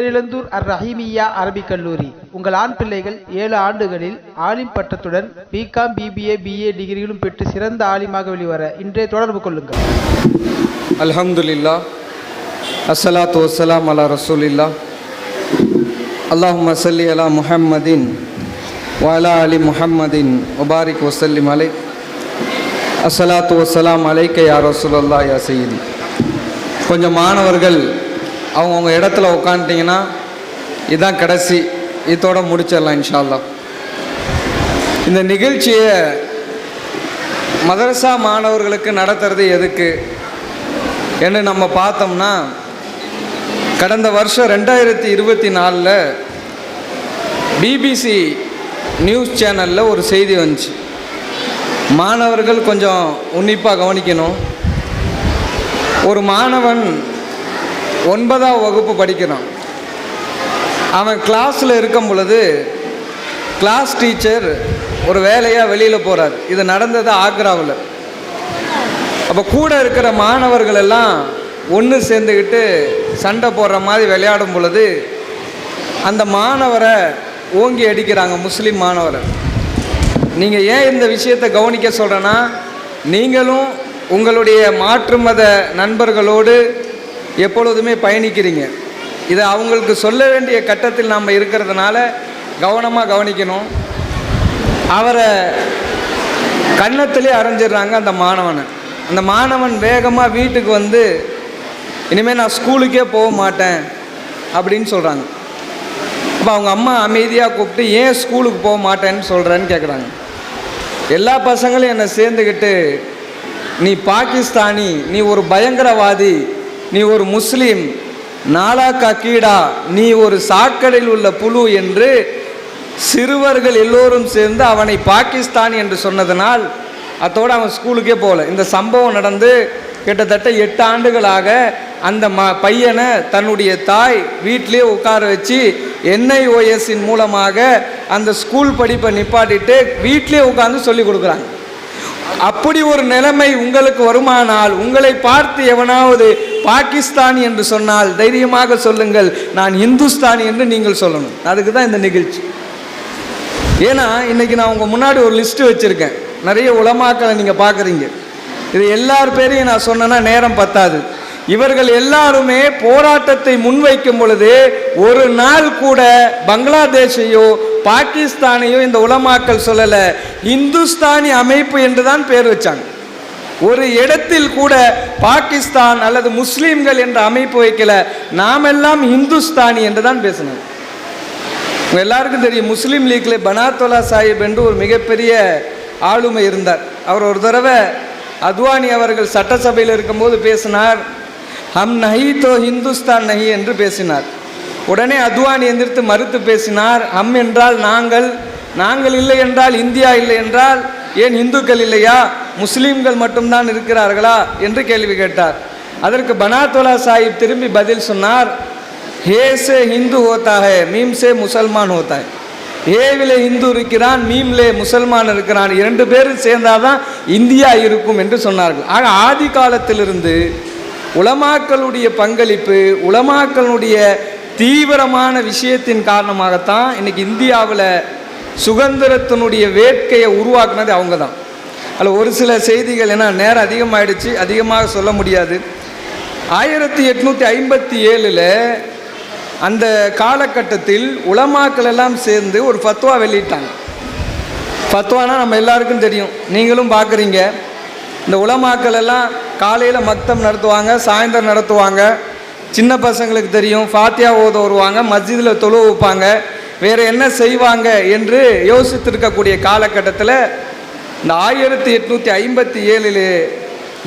பேரிழந்தூர் அர் ரஹீமியா அரபிக் கல்லூரி. உங்கள் ஆண் பிள்ளைகள் ஏழு ஆண்டுகளில் ஆலிம் பட்டத்துடன் பிகாம் பிபிஏ பிஏ டிகிரிகளும் பெற்று சிறந்த ஆலிமாக வெளிவர இன்றைய தொடர்பு கொள்ளுங்கள். அல்ஹம்துலில்லா அஸ்ஸலாத்து வசலாம் அலா ரசூலில்லா அல்லாஹ் மசல்லி அலா முஹம்மதின் வலா அலி முஹம்மதின் முபாரிக் வசல்லிம் அலை அஸ்ஸலாத்து வஸ்ஸலாம் அலைக்க யா ரசூலல்லா யா சையீதி. கொஞ்சம் மாணவர்கள் அவங்கவுங்க இடத்துல உட்காந்துட்டிங்கன்னா இதுதான் கடைசி. இதோட முடிச்சிடலாம் இன்ஷா இந்த நிகழ்ச்சியை மதரசா மாணவர்களுக்கு நடத்துறது எதுக்கு? என்று நம்ம பார்த்தோம்னா கடந்த வருஷம் ரெண்டாயிரத்தி இருபத்தி நாலில் பிபிசி நியூஸ் சேனலில் ஒரு செய்தி வந்துச்சு. மாணவர்கள் கொஞ்சம் உன்னிப்பாக கவனிக்கணும். ஒரு மாணவன் ஒன்பதாம் வகுப்பு படிக்கிறான் அவன் கிளாஸில் இருக்கும் பொழுது கிளாஸ் டீச்சர் ஒரு வேலையாக வெளியில் போகிறார் இது நடந்தது ஆக்ராவில். அப்போ கூட இருக்கிற மாணவர்கள் எல்லாம் ஒன்று சேர்ந்துக்கிட்டு சண்டை போடுற மாதிரி விளையாடும் பொழுது அந்த மாணவரை ஓங்கி அடிக்கிறாங்க முஸ்லீம் மாணவரை. நீங்கள் ஏன் இந்த விஷயத்தை கவனிக்க சொல்கிறேன்னா நீங்களும் உங்களுடைய மாற்று மத நண்பர்களோடு எப்பொழுதுமே பயணிக்கிறீங்க. இதை அவங்களுக்கு சொல்ல வேண்டிய கட்டத்தில் நாம் இருக்கிறதுனால கவனமாக கவனிக்கணும். அவரை கன்னத்திலே அரைஞ்சிடுறாங்க அந்த மாணவனை. அந்த மாணவன் வேகமாக வீட்டுக்கு வந்து இனிமேல் நான் ஸ்கூலுக்கே போக மாட்டேன் அப்படின்னு சொல்கிறாங்க அப்போ அவங்க அம்மா அமைதியாக கூப்பிட்டு ஏன் ஸ்கூலுக்கு போக மாட்டேன்னு சொல்கிறேன்னு கேட்குறாங்க எல்லா பசங்களும் என்னை சேர்ந்துக்கிட்டு நீ பாகிஸ்தானி நீ ஒரு பயங்கரவாதி நீ ஒரு முஸ்லீம் நாலா கீடா நீ ஒரு சாக்கடையில் உள்ள புழு என்று சிறுவர்கள் எல்லோரும் சேர்ந்து அவனை பாகிஸ்தான் என்று சொன்னதனால் அத்தோடு அவன் ஸ்கூலுக்கே போகல. இந்த சம்பவம் நடந்து கிட்டத்தட்ட எட்டு ஆண்டுகளாக அந்த ம பையனை தன்னுடைய தாய் வீட்டிலே உட்கார வச்சு என்ஐஓஎஸின் மூலமாக அந்த ஸ்கூல் படிப்பை நிப்பாட்டிட்டு வீட்டிலே உட்காந்து சொல்லி கொடுக்குறாங்க. அப்படி ஒரு நிலைமை உங்களுக்கு வருமானால் உங்களை பார்த்து எவனாவது பாகிஸ்தான் என்று சொன்னால் தைரியமாக சொல்லுங்கள் நான் இந்துஸ்தான் என்று நீங்கள் சொல்லணும். அதுக்கு தான் இந்த நிகழ்ச்சி. ஏன்னா இன்னைக்கு நான் உங்கள் முன்னாடி ஒரு லிஸ்ட்டு வச்சுருக்கேன். நிறைய உளமாக்களை நீங்கள் பார்க்குறீங்க. இது எல்லார் பேரையும் நான் சொன்னேன்னா நேரம் பத்தாது. இவர்கள் எல்லாருமே போராட்டத்தை முன்வைக்கும் பொழுது ஒரு நாள் கூட பங்களாதேஷையோ பாகிஸ்தானையும் இந்த உலமாக்கள் சொல்லலை. இந்துஸ்தானி அமைப்பு என்று தான் பேர் வச்சாங்க. ஒரு இடத்தில் கூட பாகிஸ்தான் அல்லது முஸ்லீம்கள் என்ற அமைப்பு வைக்கல. நாமெல்லாம் இந்துஸ்தானி என்று தான் பேசணும் எல்லாருக்கும் தெரியும் முஸ்லீம் லீக்ல பனாத்தோலா சாஹிப் என்று ஒரு மிகப்பெரிய ஆளுமை இருந்தார். அவர் ஒரு தடவை அத்வானி அவர்கள் சட்டசபையில் இருக்கும்போது பேசினார் ஹம் நஹி தோ ஹிந்துஸ்தான் நஹி என்று பேசினார். உடனே அத்வானி எந்திரித்து மறுத்து பேசினார் அம் என்றால் நாங்கள் நாங்கள் இல்லை என்றால் இந்தியா இல்லை என்றால் ஏன் இந்துக்கள் இல்லையா? முஸ்லீம்கள் மட்டும்தான் இருக்கிறார்களா? என்று கேள்வி கேட்டார். அதற்கு பனாத்தோலா சாஹிப் திரும்பி பதில் சொன்னார் ஹே சே ஹிந்து ஹோத்தா ஹே மீம் சே முசல்மான் ஹோத்தா ஏவிலே இந்து இருக்கிறான் மீம்லே முசல்மான் இருக்கிறான். இரண்டு பேரும் சேர்ந்தாதான் இந்தியா இருக்கும் என்று சொன்னார்கள். ஆக ஆதி காலத்திலிருந்து உலமாக்களுடைய பங்களிப்பு உலமாக்களுடைய தீவிரமான விஷயத்தின் காரணமாகத்தான் இன்றைக்கி இந்தியாவில் சுதந்திரத்தினுடைய வேட்கையை உருவாக்குனது அவங்க தான் அதில் ஒரு சில செய்திகள் ஏன்னா நேரம் அதிகமாகிடுச்சு அதிகமாக சொல்ல முடியாது. ஆயிரத்தி எட்நூற்றி ஐம்பத்தி ஏழில் அந்த காலகட்டத்தில் உலமாக்கள் எல்லாம் சேர்ந்து ஒரு ஃபத்வா வெளியிட்டாங்க. ஃபத்வானா நம்ம எல்லாருக்கும் தெரியும் நீங்களும் பார்க்குறீங்க இந்த உலமாக்கள் எல்லாம் காலையில் மக்தம் நடத்துவாங்க சாயந்தரம் நடத்துவாங்க. சின்ன பசங்களுக்கு தெரியும் ஃபாத்தியா ஓத வருவாங்க மஸ்ஜிதில் தொழு வைப்பாங்க. வேறு என்ன செய்வாங்க என்று யோசித்திருக்கக்கூடிய காலகட்டத்தில் இந்த ஆயிரத்தி எட்நூற்றி ஐம்பத்தி ஏழில்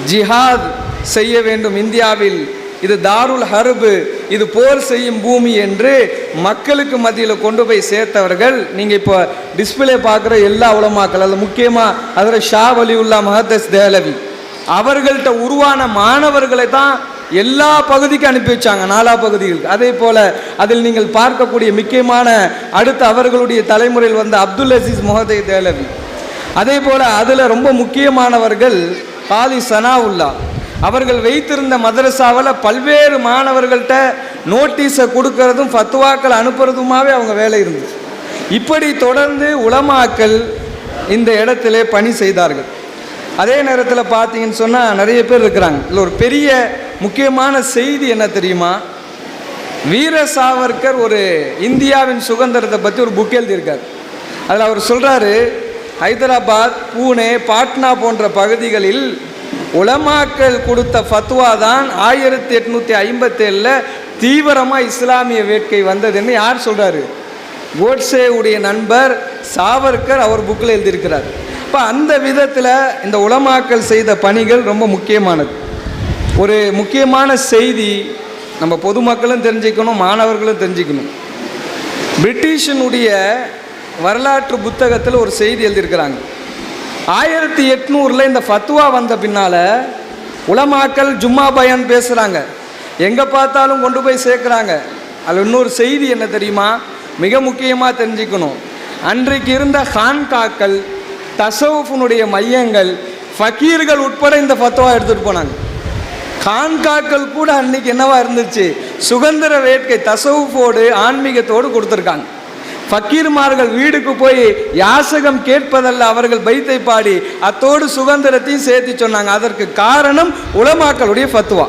ஜிஹாத் செய்ய வேண்டும் இந்தியாவில். இது தாருல் ஹர்பு இது போர் செய்யும் பூமி என்று மக்களுக்கு மத்தியில் கொண்டு போய் சேர்த்தவர்கள். நீங்கள் இப்போ டிஸ்பிளே பார்க்குற எல்லா உலமாக்கள் அதில் முக்கியமாக அதில் ஷா வலியுல்லா மஹதஸ் தேலவி. அவர்கள்ட்ட உருவான மாணவர்களை தான் எல்லா பகுதிக்கும் அனுப்பி வச்சாங்க நாலா பகுதிகளுக்கு. அதே போல் அதில் நீங்கள் பார்க்கக்கூடிய முக்கியமான அடுத்து அவர்களுடைய தலைமுறையில் வந்த அப்துல் அசீஸ் முகதை தேலவி. அதே போல் அதில் ரொம்ப முக்கியமானவர்கள் காலி சனாவுல்லா. அவர்கள் வைத்திருந்த மதரசாவில் பல்வேறு மாணவர்கள்ட்ட நோட்டீஸை கொடுக்கறதும் ஃபத்துவாக்கள் அனுப்புறதுமாவே அவங்க வேலை இருந்துச்சு இப்படி தொடர்ந்து உளமாக்கள் இந்த இடத்திலே பணி செய்தார்கள். அதே நேரத்தில் பார்த்தீங்கன்னு சொன்னால் நிறைய பேர் இருக்கிறாங்க. இல்லை ஒரு பெரிய முக்கியமான செய்தி என்ன தெரியுமா? வீர சாவர்கர் ஒரு இந்தியாவின் சுதந்திரத்தை பற்றி ஒரு புக் எழுதியிருக்கார். அதில் அவர் சொல்கிறாரு ஹைதராபாத் பூனே பாட்னா போன்ற பகுதிகளில் உலமாக்கள் கொடுத்த ஃபத்வா தான் ஆயிரத்தி எட்நூற்றி ஐம்பத்தேழில் தீவிரமாக இஸ்லாமிய வேட்கை வந்ததுன்னு யார் சொல்கிறாரு கோட்ஸேவுடைய உடைய நண்பர் சாவர்கர் அவர் புக்கில் எழுதியிருக்கிறார். இப்போ அந்த விதத்தில் இந்த உலமாக்கல் செய்த பணிகள் ரொம்ப முக்கியமானது. ஒரு முக்கியமான செய்தி நம்ம பொதுமக்களும் தெரிஞ்சுக்கணும் மாணவர்களும் தெரிஞ்சுக்கணும். பிரிட்டிஷினுடைய வரலாற்று புத்தகத்தில் ஒரு செய்தி எழுதியிருக்கிறாங்க. ஆயிரத்தி எட்நூறில் இந்த ஃபத்வா வந்த பின்னால் உலமாக்கல் ஜும்மா பயன் பேசுகிறாங்க எங்கே பார்த்தாலும் கொண்டு போய் சேர்க்குறாங்க. அதில் இன்னொரு செய்தி என்ன தெரியுமா? மிக முக்கியமாக தெரிஞ்சுக்கணும். அன்றைக்கு இருந்த ஹான்காக்கள் தசவுஃபுனுடைய மையங்கள் ஃபக்கீர்கள் உட்பட இந்த ஃபத்வா எடுத்துகிட்டு போனாங்க. கான்காக்கள் கூட அன்னைக்கு என்னவா இருந்துச்சு? சுதந்திர வேட்கை தசவுஃபோடு ஆன்மீகத்தோடு கொடுத்துருக்காங்க. ஃபக்கீர்மார்கள் வீடுக்கு போய் யாசகம் கேட்பதல்ல அவர்கள் பைத்தை பாடி அத்தோடு சுதந்திரத்தையும் சேர்த்து சொன்னாங்க. அதற்கு காரணம் உலமாக்களுடைய ஃபத்துவா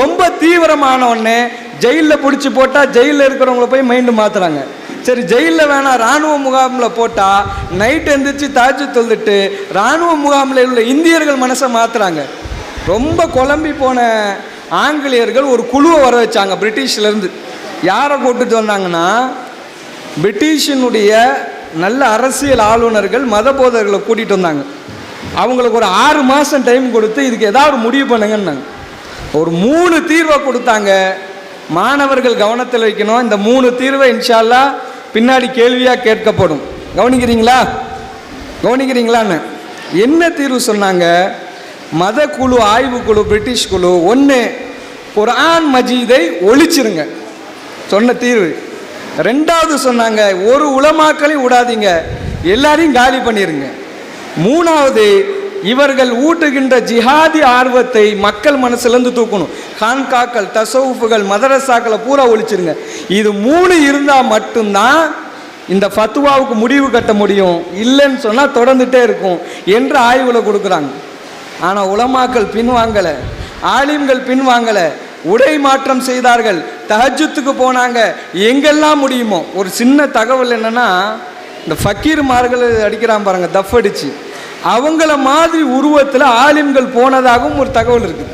ரொம்ப தீவிரமான ஒன்று ஜெயிலில் பிடிச்சி போட்டால் ஜெயிலில் இருக்கிறவங்கள போய் மைண்டு மாற்றுறாங்க சரி ஜெயிலில் வேணாம் இராணுவ முகாமில் போட்டால் நைட் எழுந்திரிச்சு தாஜு தொழுதுட்டு இராணுவ முகாமில் உள்ள இந்தியர்கள் மனசை மாற்றுறாங்க ரொம்ப குழம்பி போன ஆங்கிலேயர்கள் ஒரு குழுவை வர வச்சாங்க பிரிட்டிஷ்லேருந்து யாரை கூட்டிட்டு வந்தாங்கன்னா பிரிட்டிஷினுடைய நல்ல அரசியல் ஆளுநர்கள் மத போதர்களை கூட்டிகிட்டு வந்தாங்க. அவங்களுக்கு ஒரு ஆறு மாதம் டைம் கொடுத்து இதுக்கு ஏதாவது முடிவு பண்ணுங்கன்னாங்க. ஒரு மூணு தீர்வை கொடுத்தாங்க. மாணவர்கள் கவனத்தில் வைக்கணும். இந்த மூணு தீர்வை இன்ஷால்லா பின்னாடி கேள்வியாக கேட்கப்படும். கவனிக்கிறீங்களா? கவனிக்கிறீங்களான்னு. என்ன தீர்வு சொன்னாங்க? மத குழு ஆய்வு குழு பிரிட்டிஷ் குழு ஒன்று குரான் மஜீதை ஒழிச்சிருங்க. சொன்ன தீர்வு. ரெண்டாவது சொன்னாங்க ஒரு உளமாக்களையும் விடாதீங்க. எல்லாரையும் காலி பண்ணிடுங்க மூணாவது இவர்கள் ஊட்டுகின்ற ஜிஹாதி ஆர்வத்தை மக்கள் மனசுலேருந்து தூக்கணும். ஹான்காக்கள் தசவுஃபுகள் மதரசாக்களை பூரா ஒழிச்சிருங்க. இது மூணு இருந்தால் மட்டும்தான் இந்த ஃபத்துவாவுக்கு முடிவு கட்ட முடியும். இல்லைன்னு சொன்னால் தொடர்ந்துட்டே இருக்கும் என்று ஆய்வில் கொடுக்குறாங்க. ஆனால் உலமாக்கள் பின்வாங்கலை ஆலிம்கள் பின்வாங்கலை உடை மாற்றம் செய்தார்கள் தஹஜத்துக்கு போனாங்க. எங்கெல்லாம் முடியுமோ ஒரு சின்ன தகவல் என்னன்னா இந்த ஃபக்கீர்மார்கள் அடிக்கிறான் பாருங்கள் தஃப் அடிச்சு. அவங்கள மாதிரி உருவத்தில் ஆலிம்கள் போனதாகவும் ஒரு தகவல் இருக்குது.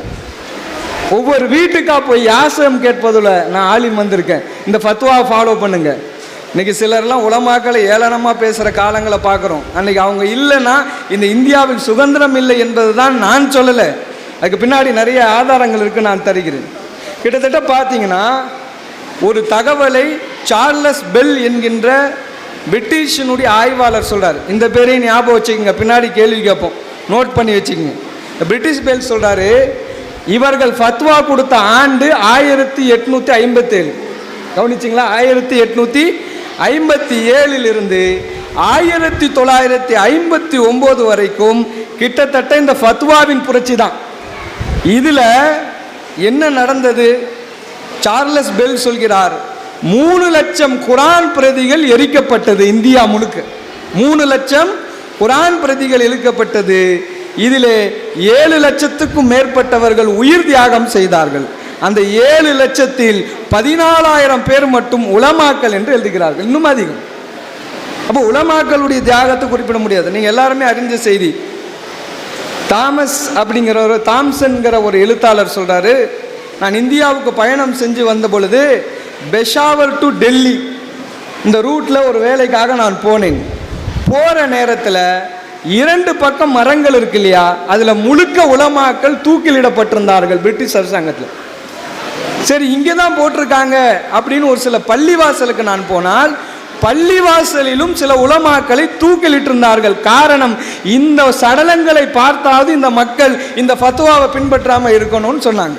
ஒவ்வொரு வீட்டுக்கா போய் யாசகம் கேட்பதில் நான் ஆலிம் வந்திருக்கேன். இந்த ஃபத்வாவை ஃபாலோ பண்ணுங்க. இன்னைக்கு சிலர்லாம் உலமாக்களை ஏளனமாக பேசுகிற காலங்களை பார்க்குறோம். அன்னைக்கு அவங்க இல்லைன்னா இந்த இந்தியாவில் சுதந்திரம் இல்லை என்பது தான் நான் சொல்லலை. அதுக்கு பின்னாடி நிறைய ஆதாரங்கள் இருக்கு நான் தருகிறேன். கிட்டத்தட்ட பார்த்தீங்கன்னா ஒரு தகவலை சார்லஸ் பெல் என்கின்ற பிரிட்டிஷினுடைய ஆய்வாளர் சொல்கிறார் இந்த பேரையும் ஞாபகம் வச்சுக்கோங்க பின்னாடி கேள்வி கேட்போம். நோட் பண்ணி வச்சுக்கோங்க. பிரிட்டிஷ் பெல் சொல்கிறாரு இவர்கள் ஃபத்வா கொடுத்த ஆண்டு ஆயிரத்தி எட்நூத்தி ஐம்பத்தேழு. கவனிச்சிங்களா? ஆயிரத்தி எட்நூற்றி ஐம்பத்தி ஏழிலிருந்து ஆயிரத்தி தொள்ளாயிரத்தி ஐம்பத்தி ஒம்பது வரைக்கும் கிட்டத்தட்ட இந்த ஃபத்வாவின் புரட்சி தான். இதில் என்ன நடந்தது? சார்லஸ் பெல் சொல்கிறார் மூணு லட்சம் குரான் பிரதிகள் எரிக்கப்பட்டது இந்தியா முழுக்க. மூணு லட்சம் குரான் பிரதிகள் எரிக்கப்பட்டது. இதில் ஏழு லட்சத்துக்கும் மேற்பட்டவர்கள் உயிர் தியாகம் செய்தார்கள். அந்த ஏழு லட்சத்தில் பதினாலாயிரம் பேர் மட்டும் உலமாக்கல் என்று எழுதுகிறார்கள். இன்னும் அதிகம். அப்போ உலமாக்களுடைய தியாகத்தை குறிப்பிட முடியாது. நீங்கள் எல்லாருமே அறிஞ்ச செய்தி. தாமஸ் அப்படிங்கிற ஒரு தாம்சன்கிற ஒரு எழுத்தாளர் சொல்றாரு நான் இந்தியாவுக்கு பயணம் செஞ்சு வந்த பொழுது பெஷாவர் டு டெல்லி இந்த ரூட்டில் ஒரு வேலைக்காக நான் போனேன். போகிற நேரத்தில் இரண்டு பக்கம் மரங்கள் இருக்கு இல்லையா? அதில் முழுக்க உலமாக்கள் தூக்கிலிடப்பட்டிருந்தார்கள் பிரிட்டிஷ் அரசாங்கத்தில். சரி இங்கே தான் போட்டிருக்காங்க அப்படின்னு ஒரு சில பள்ளிவாசலுக்கு நான் போனால் பள்ளிவாசலிலும் சில உலமாக்களை தூக்கிலிட்டிருந்தார்கள். காரணம் இந்த சடலங்களை பார்த்தாவது இந்த மக்கள் இந்த ஃபத்துவாவை பின்பற்றாமல் இருக்கணும்னு சொன்னாங்க.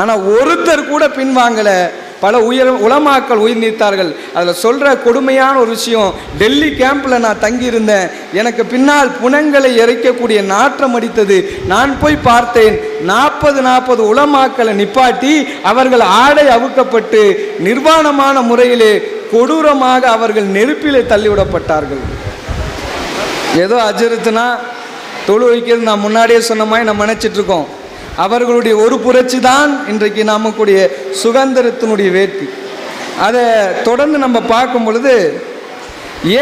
ஆனால் ஒருத்தர் கூட பின்வாங்கலை. பல உயர் உலமாக்கள் உயிர் நீத்தார்கள். அதில் சொல்கிற கொடுமையான ஒரு விஷயம் டெல்லி கேம்பில் நான் தங்கியிருந்தேன். எனக்கு பின்னால் புனங்களை இறைக்கக்கூடிய நாற்றம் அடித்தது. நான் போய் பார்த்தேன் நாற்பது நாற்பது உலமாக்களை நிப்பாட்டி அவர்கள் ஆடை அவுக்கப்பட்டு நிர்வாணமான முறையிலே கொடூரமாக அவர்கள் நெருப்பிலே தள்ளிவிடப்பட்டார்கள். ஏதோ அஜருத்துனா தொழு வைக்கிறது நான் முன்னாடியே சொன்ன மாதிரி நம்ம நினச்சிட்ருக்கோம் இருக்கோம். அவர்களுடைய ஒரு புரட்சி தான் இன்றைக்கு நமக்குடைய சுதந்திரத்தினுடைய வேட்பு. அதை தொடர்ந்து நம்ம பார்க்கும் பொழுது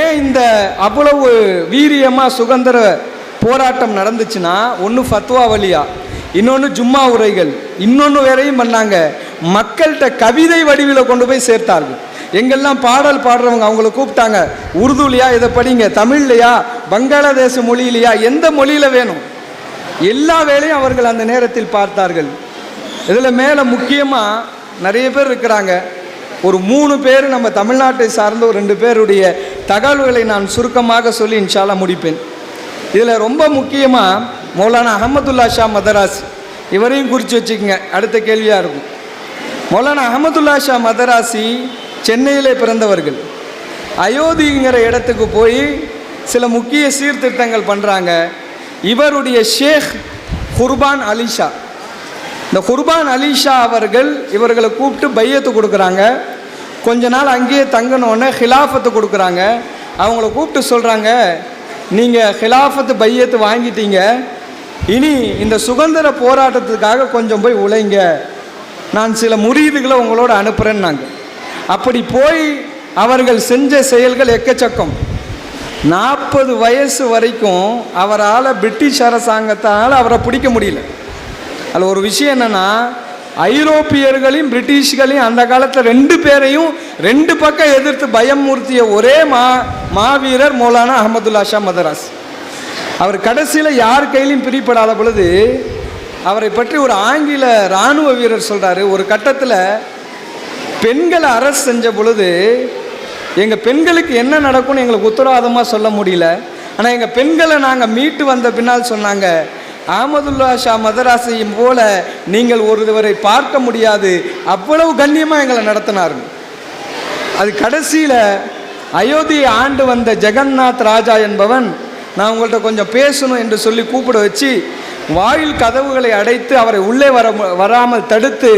ஏன் இந்த அவ்வளவு வீரியமாக சுதந்திர போராட்டம் நடந்துச்சுன்னா ஒன்று ஃபத்வா வழியா இன்னொன்று ஜும்மா உரைகள் இன்னொன்று வேறையும் பண்ணாங்க. மக்கள்கிட்ட கவிதை வடிவில் கொண்டு போய் சேர்த்தார்கள். எங்கெல்லாம் பாடல் பாடுறவங்க அவங்கள கூப்பிட்டாங்க உருதுலையா இதை படிங்க தமிழ்லையா பங்களாதேச மொழியிலையா எந்த மொழியில் வேணும்? எல்லா வேலையும் அவர்கள் அந்த நேரத்தில் பார்த்தார்கள். இதில் மேலே முக்கியமாக நிறைய பேர் இருக்கிறாங்க. ஒரு மூணு பேர் நம்ம தமிழ்நாட்டை சார்ந்த ஒரு ரெண்டு பேருடைய தகவல்களை நான் சுருக்கமாக சொல்லி இன்ஷாலா முடிப்பேன். இதில் ரொம்ப முக்கியமாக மௌலானா அகமதுல்லா ஷா மதராஸ். இவரையும் குறித்து வச்சுக்கோங்க அடுத்த கேள்வியாக இருக்கும். மௌலானா அகமதுல்லா ஷா மதராசி சென்னையிலே பிறந்தவர்கள். அயோத்திங்கிற இடத்துக்கு போய் சில முக்கிய சீர்திருத்தங்கள் பண்ணுறாங்க இவருடைய ஷேக் குர்பான் அலிஷா இந்த குர்பான் அலிஷா அவர்கள் இவர்களை கூப்பிட்டு பையத்து கொடுக்குறாங்க. கொஞ்ச நாள் அங்கேயே தங்கினோடனே ஹிலாஃபத்தை கொடுக்குறாங்க. அவங்கள கூப்பிட்டு சொல்கிறாங்க நீங்கள் ஹிலாஃபத்து பையத்து வாங்கிட்டீங்க. இனி இந்த சுதந்திர போராட்டத்துக்காக கொஞ்சம் போய் உழைங்க. நான் சில முறியீடுகளை உங்களோட அனுப்புகிறேன்னாங்க அப்படி போய் அவர்கள் செஞ்ச செயல்கள் எக்கச்சக்கம். நாற்பது வயசு வரைக்கும் அவரால் பிரிட்டிஷ் அரசாங்கத்தால் அவரை பிடிக்க முடியல. அதில் ஒரு விஷயம் என்னென்னா ஐரோப்பியர்களையும் பிரிட்டிஷ்களையும் அந்த காலத்தில் ரெண்டு பேரையும் ரெண்டு பக்கம் எதிர்த்து பயமூர்த்திய ஒரே மா மாவீரர் மௌலானா அகமதுல்லா ஷா மதராஸ். அவர் கடைசியில் யார் கையிலையும் பிரிப்படாத பொழுது அவரை பற்றி ஒரு ஆங்கில இராணுவ வீரர் சொல்கிறாரு ஒரு கட்டத்தில் பெண்களை அரசு செஞ்ச பொழுது எங்கள் பெண்களுக்கு என்ன நடக்கும்னு எங்களுக்கு உத்தரவாதமாக சொல்ல முடியல. ஆனால் எங்கள் பெண்களை நாங்கள் மீட்டு வந்த பின்னால் சொன்னாங்க அகமதுல்லா ஷா மதராசையும் போல நீங்கள் ஒருவரை பார்க்க முடியாது. அவ்வளவு கண்ணியமாக எங்களை நடத்தினாருங்க. அது கடைசியில் அயோத்தியை ஆண்டு வந்த ஜெகநாத் ராஜா என்பவன் நான் உங்கள்கிட்ட கொஞ்சம் பேசணும் என்று சொல்லி கூப்பிட வச்சு வாயில் கதவுகளை அடைத்து அவரை உள்ளே வர வராமல் தடுத்து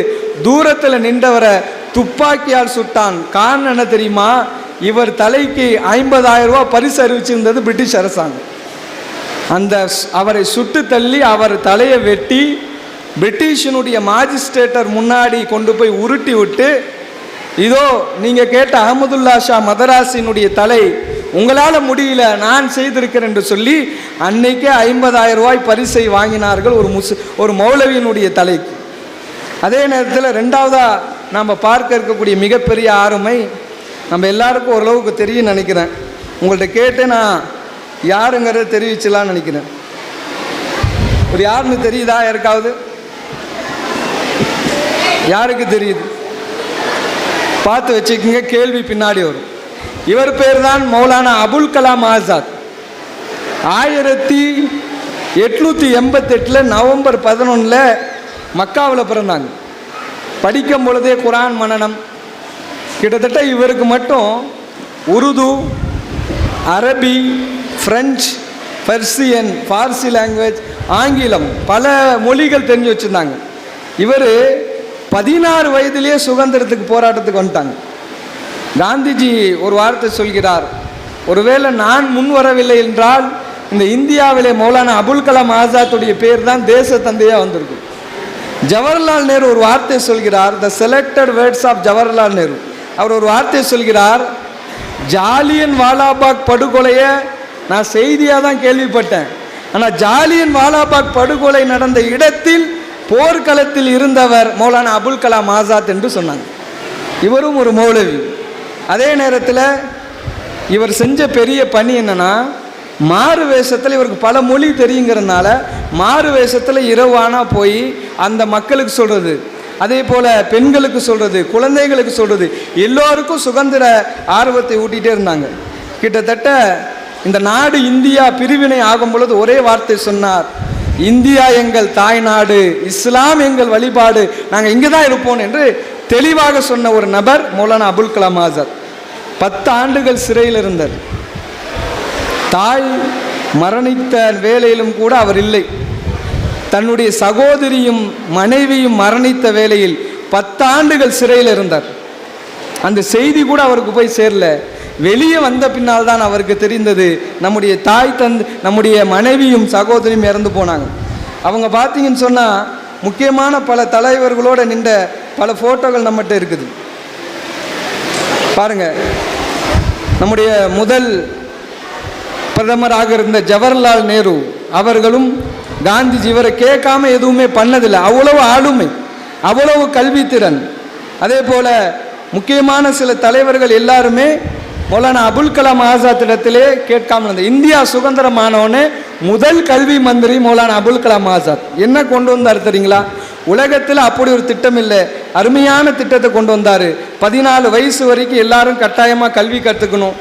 தூரத்தில் நின்றவரை துப்பாக்கியால் சுட்டான். காரணம் என்ன தெரியுமா? இவர் தலைக்கு ஐம்பதாயிரம் ரூபாய் பரிசு அறிவிச்சிருந்தது பிரிட்டிஷ் அரசாங்கம். அந்த ஸ்- அவரை சுட்டு தள்ளி அவர் தலையை வெட்டி பிரிட்டிஷினுடைய மாஜிஸ்ட்ரேட்டர் முன்னாடி கொண்டு போய் உருட்டி விட்டு இதோ நீங்கள் கேட்ட அகமதுல்லா ஷா மதராசினுடைய தலை உங்களால் முடியல நான் செய்திருக்கிறேன் என்று சொல்லி அன்னைக்கே ஐம்பதாயிரம் ரூபாய் பரிசை வாங்கினார்கள் ஒரு முஸ் ஒரு மௌலவியினுடைய தலைக்கு. அதே நேரத்தில் ரெண்டாவதாக நாம் பார்க்க இருக்கக்கூடிய மிகப்பெரிய ஆறுமை நம்ம எல்லாருக்கும் ஓரளவுக்கு தெரியும் நினைக்கிறேன். உங்கள்கிட்ட கேட்டு நான் யாருங்கிறத தெரிவிச்சலாம்னு நினைக்கிறேன். ஒரு யாருன்னு தெரியுதா யாருக்காவது? யாருக்கு தெரியுது? பார்த்து வச்சுக்கோங்க கேள்வி பின்னாடி வரும். இவர் பேர் தான் மௌலானா அபுல் கலாம் ஆசாத். ஆயிரத்தி எட்நூற்றி எண்பத்தெட்டில் நவம்பர் பதினொன்றில் மக்காவில் பிறந்தாங்க. படிக்கும் பொழுதே குரான் மனநம் கிட்டத்தட்ட இவருக்கு மட்டும் உருது அரபி ஃப்ரெஞ்ச் பர்சியன் ஃபார்சி லாங்குவேஜ் ஆங்கிலம் பல மொழிகள் தெரிஞ்சு வச்சுருந்தாங்க. இவர் பதினாறு வயதிலேயே சுதந்திரத்துக்கு போராட்டத்துக்கு வந்துட்டாங்க. காந்திஜி ஒரு வார்த்தை சொல்கிறார் ஒருவேளை நான் முன் வரவில்லை என்றால் இந்த இந்தியாவிலே மௌலானா அபுல் கலாம் ஆசாத்துடைய பேர் தான் தேச தந்தையாக வந்திருக்கு ஜவஹர்லால் நேரு ஒரு வார்த்தை சொல்கிறார் the selected words of Jawaharlal Nehru அவர் ஒரு வார்த்தை சொல்கிறார் ஜாலியன் வாலாபாக் படுகொலையை நான் செய்தியாக தான் கேள்விப்பட்டேன். ஆனால் ஜாலியன் வாலாபாக் படுகொலை நடந்த இடத்தில் போர்க்களத்தில் இருந்தவர் மௌலானா அபுல் கலாம் ஆசாத் என்று சொன்னாங்க. இவரும் ஒரு மௌலவி. அதே நேரத்தில் இவர் செஞ்ச பெரிய பணி என்னென்னா மாறு வேஷத்தில் இவருக்கு பல மொழி தெரியுங்கிறதுனால மாறு வேஷத்தில் இரவானா போய் அந்த மக்களுக்கு சொல்கிறது அதே போல் பெண்களுக்கு சொல்கிறது குழந்தைகளுக்கு சொல்கிறது எல்லோருக்கும் சுதந்திர ஆர்வத்தை ஊட்டிகிட்டே இருந்தாங்க. கிட்டத்தட்ட இந்த நாடு இந்தியா பிரிவினை ஆகும் பொழுது ஒரே வார்த்தை சொன்னார் இந்தியா எங்கள் தாய் நாடு இஸ்லாம் எங்கள் வழிபாடு நாங்கள் இங்கே தான் இருப்போம் என்று தெளிவாக சொன்ன ஒரு நபர் மௌலானா அபுல் கலாம் ஆசாத். பத்து ஆண்டுகள் சிறையில் இருந்தார். தாய் மரணித்த வேலையிலும் கூட அவர் இல்லை. தன்னுடைய சகோதரியும் மனைவியும் மரணித்த வேளையில் பத்தாண்டுகள் சிறையில் இருந்தார். அந்த செய்தி கூட அவருக்கு போய் சேரல. வெளியே வந்த பின்னால் தான் அவருக்கு தெரிந்தது. நம்முடைய தாய் தந்து நம்முடைய மனைவியும் சகோதரியும் இறந்து போனாங்க. அவங்க பார்த்தீங்கன்னு சொன்னால் முக்கியமான பல தலைவர்களோடு நின்ற பல ஃபோட்டோகள் நம்மகிட்ட இருக்குது. பாருங்க. நம்முடைய முதல் பிரதமராக இருந்த ஜவஹர்லால் நேரு அவர்களும் காந்திஜி இவரை கேட்காம எதுவுமே பண்ணதில்லை. அவ்வளவு ஆளுமை அவ்வளவு கல்வித்திறன். அதே போல முக்கியமான சில தலைவர்கள் எல்லாருமே மௌலானா அபுல் கலாம் ஆசாத் இடத்திலே கேட்காம இருந்த இந்தியா சுதந்திரமானவனே முதல் கல்வி மந்திரி மௌலானா அபுல் கலாம் ஆசாத். என்ன கொண்டு வந்தார் தெரியுங்களா? உலகத்தில் அப்படி ஒரு திட்டம் இல்லை. அருமையான திட்டத்தை கொண்டு வந்தார். பதினாலு வயசு வரைக்கும் எல்லாரும் கட்டாயமாக கல்வி கற்றுக்கணும்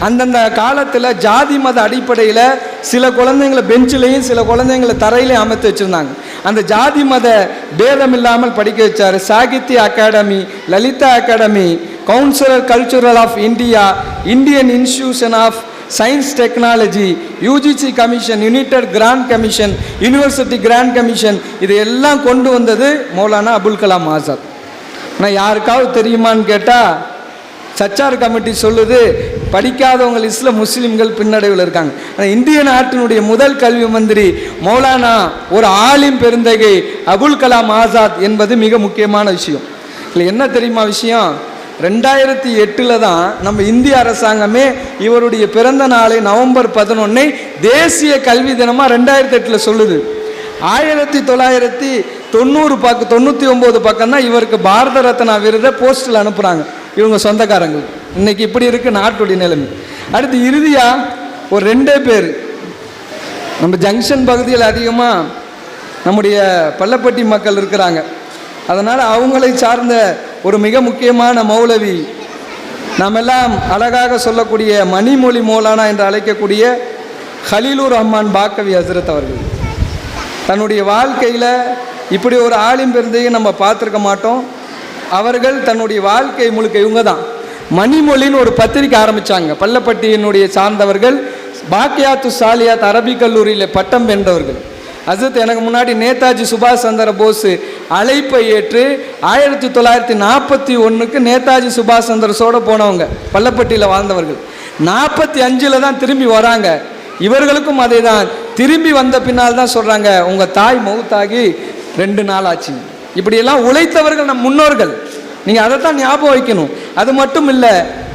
அந்தந்த காலத்தில் ஜாதி மத அடிப்படையில் சில குழந்தைங்களை பெஞ்சிலையும் சில குழந்தைங்களை தரையிலையும் அமைத்து வச்சுருந்தாங்க. அந்த ஜாதி மத பேதம் இல்லாமல் படிக்க வச்சார். Sahitya Akademi Lalita Akademi councillor cultural of India Indian institution of science technology UGC commission united grant commission university grant commission இது எல்லாம் கொண்டு வந்தது மௌலானா அபுல் கலாம் ஆசாத். நான் யாருக்காவது தெரியுமான்னு கேட்டால் சச்சார் கமிட்டி சொல்லுது படிக்காதவங்க லிஸ்ட்டில் முஸ்லீம்கள் பின்னடைவில் இருக்காங்க. ஆனால் இந்திய நாட்டினுடைய முதல் கல்வி மந்திரி மௌலானா ஒரு ஆலிம் பெருந்தகை அபுல் கலாம் ஆசாத் என்பது மிக முக்கியமான விஷயம். இல்லை என்ன தெரியுமா விஷயம்? ரெண்டாயிரத்தி எட்டில் தான் நம்ம இந்திய அரசாங்கமே இவருடைய பிறந்த நாளை நவம்பர் பதினொன்னை தேசிய கல்வி தினமாக ரெண்டாயிரத்தி எட்டில் சொல்லுது. ஆயிரத்தி தொள்ளாயிரத்தி தொண்ணூறு பக்கம் தொண்ணூற்றி ஒம்பது பக்கம் தான் இவருக்கு பாரத ரத்னா விருதை போஸ்டில் அனுப்புகிறாங்க இவங்க சொந்தக்காரங்கள் இன்னைக்கு இப்படி இருக்கு நாட்டுடைய நிலைமை. அடுத்து இறுதியாக ஒரு ரெண்டே பேர். நம்ம ஜங்ஷன் பகுதியில் அதிகமாக நம்முடைய பள்ளப்பட்டி மக்கள் இருக்கிறாங்க. அதனால் அவங்களை சார்ந்த ஒரு மிக முக்கியமான மௌலவி நாம் எல்லாம் அழகாக சொல்லக்கூடிய மணிமொழி மோலானா என்று அழைக்கக்கூடிய ஹலீலூர் ரஹ்மான் பாக்கவி ஹசரத் அவர்கள். தன்னுடைய வாழ்க்கையில் இப்படி ஒரு ஆளும் பெருந்தையும் நம்ம பார்த்துருக்க மாட்டோம். அவர்கள் தன்னுடைய வாழ்க்கை முழுக்க இவங்க தான் மணிமொழின்னு ஒரு பத்திரிக்கை ஆரம்பித்தாங்க பள்ளப்பட்டியினுடைய சார்ந்தவர்கள் பாக்கியாத்து சாலியாத் அரபிக் கல்லூரியில் பட்டம் வென்றவர்கள். அசத் எனக்கு முன்னாடி நேதாஜி சுபாஷ் சந்திர போஸ் அழைப்பை ஏற்று ஆயிரத்தி தொள்ளாயிரத்தி நாற்பத்தி ஒன்றுக்கு நேதாஜி சுபாஷ் சந்திரஸோடு போனவங்க பள்ளப்பட்டியில் வாழ்ந்தவர்கள். நாற்பத்தி அஞ்சில் தான் திரும்பி வராங்க. இவர்களுக்கும் அதே தான் திரும்பி வந்த பின்னால் தான் சொல்கிறாங்க உங்கள் தாய் மவுத்தாகி ரெண்டு நாள் ஆச்சு. இப்படியெல்லாம் உழைத்தவர்கள் நம் முன்னோர்கள். நீங்கள் அதைத்தான் ஞாபகம் வைக்கணும். அது மட்டும் இல்லை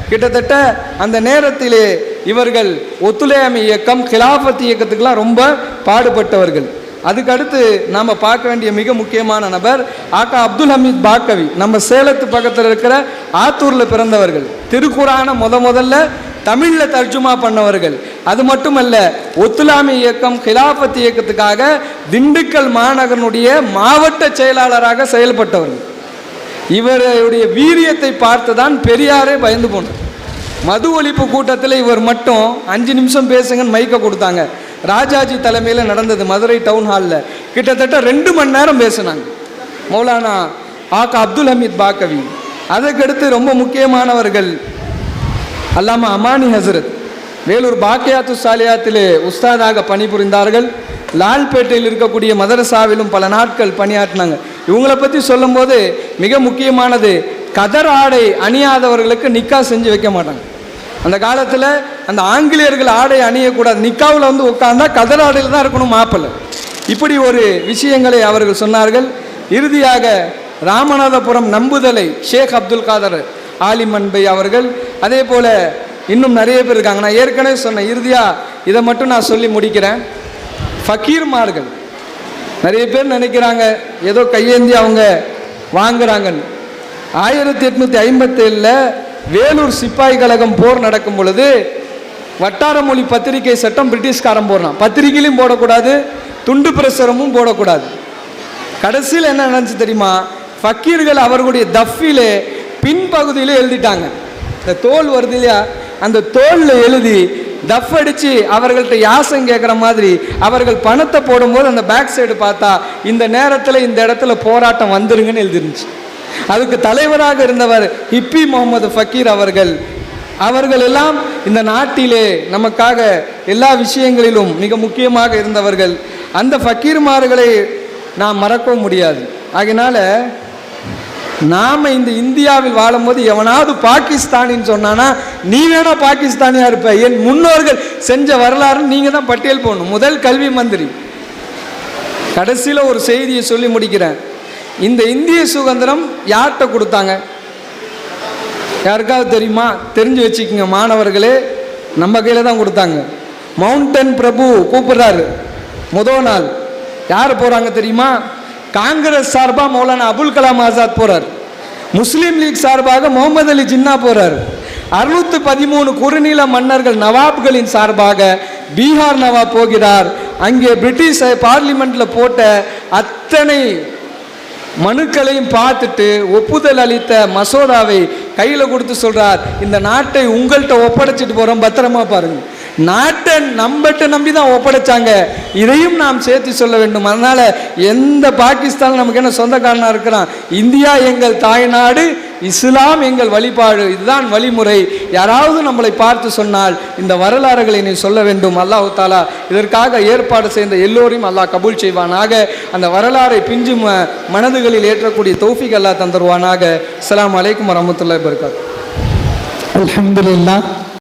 கிட்டத்தட்ட அந்த நேரத்திலே இவர்கள் ஒத்துழையாமை இயக்கம் கிலாபத் இயக்கத்துக்கெல்லாம் ரொம்ப பாடுபட்டவர்கள். அதுக்கடுத்து நாம் பார்க்க வேண்டிய மிக முக்கியமான நபர் ஆக்கா அப்துல் ஹமீத் பாக்கவி. நம்ம சேலத்து பக்கத்தில் இருக்கிற ஆத்தூரில் பிறந்தவர்கள். திருக்குறான முத முதல்ல தமிழில் தர்ஜுமா பண்ணவர்கள். அது மட்டுமல்ல ஒத்துலாமை இயக்கம் கிலாபத் இயக்கத்துக்காக திண்டுக்கல் மாநகரனுடைய மாவட்ட செயலாளராக செயல்பட்டவர்கள் இவருடைய வீரியத்தை பார்த்து தான் பெரியாரே பயந்து போனார். மது ஒழிப்பு கூட்டத்தில் இவர் மட்டும் அஞ்சு நிமிஷம் பேசுங்கன்னு மைக்க கொடுத்தாங்க. ராஜாஜி தலைமையில் நடந்தது மதுரை டவுன் ஹாலில் கிட்டத்தட்ட ரெண்டு மணி நேரம் பேசினாங்க. மௌலானா ஆக்கா அப்துல் ஹமீத் பாக்கவி. அதற்கடுத்து ரொம்ப முக்கியமானவர்கள் அல்லாமா அமானி ஹசரத் வேலூர் பாக்கியாத்து சாலியாத்திலே உஸ்தாதாக பணிபுரிந்தார்கள். லால்பேட்டையில் இருக்கக்கூடிய மதரசாவிலும் பல நாட்கள் பணியாற்றினாங்க. இவங்களை பற்றி சொல்லும்போது மிக முக்கியமானது கதர் ஆடை அணியாதவர்களுக்கு நிக்கா செஞ்சு வைக்க மாட்டாங்க. அந்த காலத்தில் அந்த ஆங்கிலேயர்கள் ஆடை அணியக்கூடாது. நிக்காவில் வந்து உட்காந்தா கதர் ஆடையில் தான் இருக்கணும் மாப்பிள்ளை. இப்படி ஒரு விஷயங்களை அவர்கள் சொன்னார்கள். இறுதியாக ராமநாதபுரம் நம்புதலை ஷேக் அப்துல் காதர் ஆலிம் அவர்கள். அதே போல் இன்னும் நிறைய பேர் இருக்காங்க. நான் ஏற்கனவே சொன்னேன் இறுதியாக இதை மட்டும் நான் சொல்லி முடிக்கிறேன். ஃபக்கீர்மார்கள் நிறைய பேர் நினைக்கிறாங்க ஏதோ கையேந்தி அவங்க வாங்குறாங்கன்னு. ஆயிரத்தி எட்நூற்றி ஐம்பத்தேழில் வேலூர் சிப்பாய் கழகம் போர் நடக்கும் பொழுது வட்டார மொழி பத்திரிகை சட்டம் பிரிட்டிஷ்காரன் போடுறான். பத்திரிகையிலையும் போடக்கூடாது துண்டு பிரசுரமும் போடக்கூடாது. கடைசியில் என்ன நினச்சி தெரியுமா? ஃபக்கீர்கள் அவர்களுடைய தஃபிலே பின்பகுதியில் எழுதிட்டாங்க. இந்த தோல் வருது இல்லையா? அந்த தோலில் எழுதி டஃப் அடித்து அவர்கள்ட்ட யாசம் கேட்குற மாதிரி அவர்கள் பணத்தை போடும்போது அந்த பேக் சைடு பார்த்தா இந்த நேரத்தில் இந்த இடத்துல போராட்டம் வந்துருங்கன்னு எழுதிருந்துச்சு. அதுக்கு தலைவராக இருந்தவர் ஹிப்பி முகமது ஃபக்கீர் அவர்கள். அவர்கள் எல்லாம் இந்த நாட்டிலே நமக்காக எல்லா விஷயங்களிலும் மிக முக்கியமாக இருந்தவர்கள். அந்த ஃபக்கீர்மார்களை நாம் மறக்கவும் முடியாது. அதனால் நாம் இந்த இந்தியாவில் வாழும்போது எவனாவது பாகிஸ்தானின்னு சொன்னானா நீ வேணா பாகிஸ்தானியாக இருப்ப. என் முன்னோர்கள் செஞ்ச வரலாறு நீங்கள் தான் பட்டியல் போடணும். முதல் கல்வி மந்திரி. கடைசியில் ஒரு செய்தியை சொல்லி முடிக்கிறேன். இந்த இந்திய சுதந்திரம் யார்கிட்ட கொடுத்தாங்க? யாருக்காவது தெரியுமா? தெரிஞ்சு வச்சுக்கோங்க மாணவர்களே. நம்ம கையில் தான் கொடுத்தாங்க. மவுண்டன் பிரபு கூப்பிட்றாரு. முதல் நாள். யார் போகிறாங்க தெரியுமா? காங்கிரஸ் சார்பாக மௌலானா அபுல் கலாம் ஆசாத் போகிறார் முஸ்லீம் லீக் சார்பாக முகமது அலி ஜின்னா போகிறார் அறுநூத்தி பதிமூணு குறுநில மன்னர்கள் நவாப்களின் சார்பாக பீகார் நவாப் போகிறார். அங்கே பிரிட்டிஷ் பார்லிமெண்ட்டில் போட்ட அத்தனை மனுக்களையும் பார்த்துட்டு ஒப்புதல் அளித்த மசோதாவை கையில் கொடுத்து சொல்கிறார் இந்த நாட்டை உங்கள்கிட்ட ஒப்படைச்சிட்டு போகிறோம் பத்திரமா பாருங்கள் நாட்டை நம்மகிட்ட நம்பி தான் ஒப்படைச்சாங்க. இதையும் நாம் சேர்த்து சொல்ல வேண்டும். அதனால் எந்த பாகிஸ்தான் நமக்கு என்ன சொந்தக்காரனாக இருக்கிறான்? இந்தியா எங்கள் தாய்நாடு இஸ்லாம் எங்கள் வழிபாடு. இதுதான் வழிமுறை. யாராவது நம்மளை பார்த்து சொன்னால் இந்த வரலாறுகளை நீ சொல்ல வேண்டும். அல்லாஹ் தாலா இதற்காக ஏற்பாடு செய்த எல்லோரையும் அல்லாஹ் கபூல் செய்வானாக. அந்த வரலாறை பிஞ்சு மனதுகளில் ஏற்றக்கூடிய தௌஃபிக் அல்லாஹ் தந்துருவானாக. அஸ்லாம் அலைக்கும் வரமத்துல்லாஹி இருக்கார் அலமதுல்லா